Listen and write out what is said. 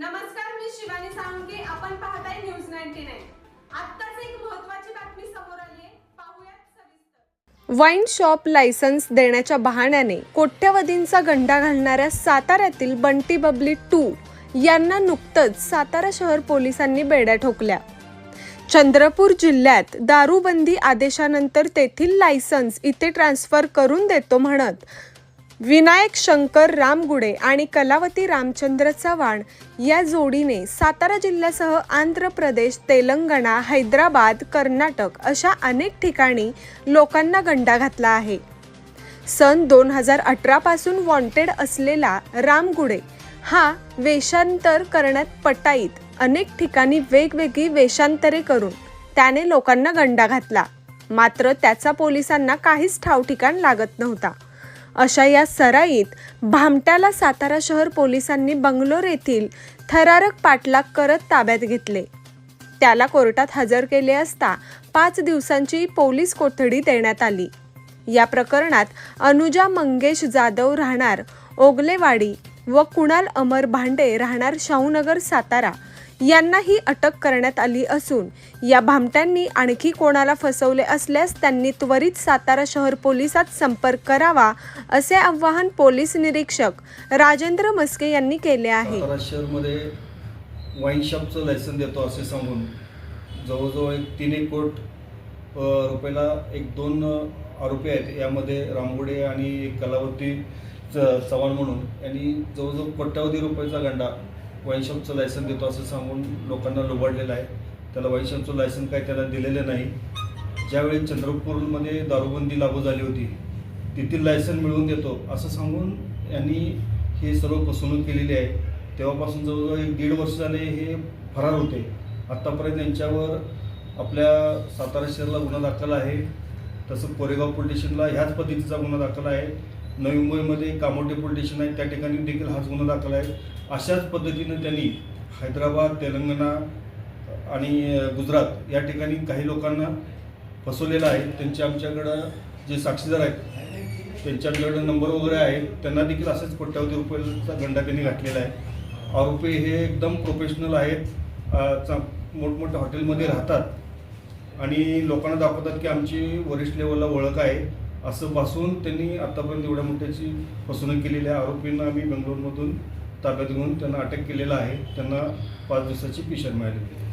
नमस्कार मी शिवानी साळुंके. आपण पाहताय न्यूज नाईन्टी नाईन. आत्ताच एक महत्वाची बातमी समोर आली आहे पाहूयात सविस्तर. वाईन शॉप लायसन्स देण्याच्या बहाण्याने कोट्यवधींचा गंडा घालणाऱ्या साताऱ्यातील बंटी बबली टू यांना नुकतंच सातारा शहर पोलिसांनी बेड्या ठोकल्या. चंद्रपूर जिल्ह्यात दारूबंदी आदेशानंतर तेथील लायसन्स इथे ट्रान्स्फर करून देतो म्हणत विनायक शंकर रामगुडे आणि कलावती रामचंद्र चव्हाण या जोडीने सातारा जिल्ह्यासह आंध्र प्रदेश तेलंगणा हैदराबाद कर्नाटक अशा अनेक ठिकाणी लोकांना गंडा घातला आहे. सन दोन हजार अठरापासून वॉन्टेड असलेला रामगुडे हा वेषांतर करण्यात पटाईत अनेक ठिकाणी वेगवेगळी वेषांतरे करून त्याने लोकांना गंडा घातला. मात्र त्याचा पोलिसांना काहीच ठाव ठिकाण लागत नव्हता. अशा या सराईत भामट्याला सातारा शहर पोलिसांनी बंगलोर येथील थरारक पाठलाग करत ताब्यात घेतले. त्याला कोर्टात हजर केले असता पाच दिवसांची पोलीस कोठडी देण्यात आली. या प्रकरणात अनुजा मंगेश जाधव राहणार ओगलेवाडी व कुणाल अमर भांडे राहणार शाहूनगर सातारा यांनाही अटक करण्यात आली असून या भामट्यांनी आणखी कोणाला फसवले असल्यास त्यांनी त्वरित सातारा शहर पोलिसात संपर्क करावा असे आवाहन पोलीस निरीक्षक राजेंद्र मस्के यांनी केले आहे. शहरमध्ये वाईन शॉपचं लायसन देतो असे सांगून जवळजवळ एक तीन एक कोट रुपयाला एक दोन आरोपी आहेत. यामध्ये रामगुडे आणि एक कलावती च- चव्हाण म्हणून. यांनी जवळजवळ कोट्यावधी रुपयाचा गंडा वाईन लायसन देतो असं सांगून लोकांना लुबाडलेला आहे. त्याला वाईन लायसन काय त्याला दिलेलं नाही. ज्यावेळी चंद्रपूरमध्ये दारूबंदी लागू झाली होती तेथील लायसन मिळवून देतो असं सांगून यांनी हे सर्व फसवणूक केलेली आहे. तेव्हापासून जवळजवळ एक दीड वर्ष झाले हे फरार होते. आत्तापर्यंत यांच्यावर आपल्या सातारा शहराला गुन्हा दाखल आहे. तसं कोरेगाव पोलीस स्टेशनला ह्याच पद्धतीचा गुन्हा दाखल आहे. नवी मुंबईमध्ये कामोटे पोलीस स्टेशन आहे. त्या ठिकाणी देखील हाच गुन्हा दाखल आहे. अशाच पद्धतीनं त्यांनी हैदराबाद तेलंगणा आणि गुजरात या ठिकाणी काही लोकांना फसवलेलं आहे. त्यांचे आमच्याकडं जे साक्षीदार आहेत त्यांच्याकडे नंबर वगैरे आहेत त्यांना देखील असेच कोट्यावधी रुपयाचा गंडा त्यांनी घातलेला आहे. आरोपी हे एकदम प्रोफेशनल आहेत. चा- मोठमोठ्या हॉटेलमध्ये राहतात. आणि लोकांना दाखवतात की आमची वरिष्ठ लेवलला ओळख आहे. असं भासून त्यांनी आत्तापर्यंत एवढ्या मोठ्याची फसवणूक केलेली आहे. आरोपींना आम्ही बेंगलोरमधून ताब्यात घेऊन त्यांना अटक केलेलं आहे. त्यांना पाच दिवसाची पिशर मिळाली होती